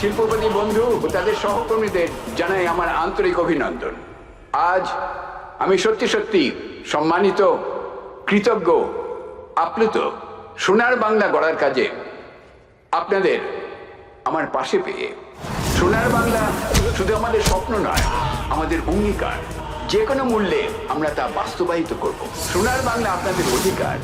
শিল্পপতি বন্ধু ও তাদের সহকর্মীদের জানাই আমার আন্তরিক অভিনন্দন। আজ আমি সত্যি সত্যি সম্মানিত, কৃতজ্ঞ, আপ্লুত, সোনার বাংলা গড়ার কাজে আপনাদের আমার পাশে পেয়ে। সোনার বাংলা শুধু আমাদের স্বপ্ন নয়, আমাদের অঙ্গীকার। যে কোনো মূল্যে আমরা তা বাস্তবায়িত করব। সোনার বাংলা আপনাদের অধিকার।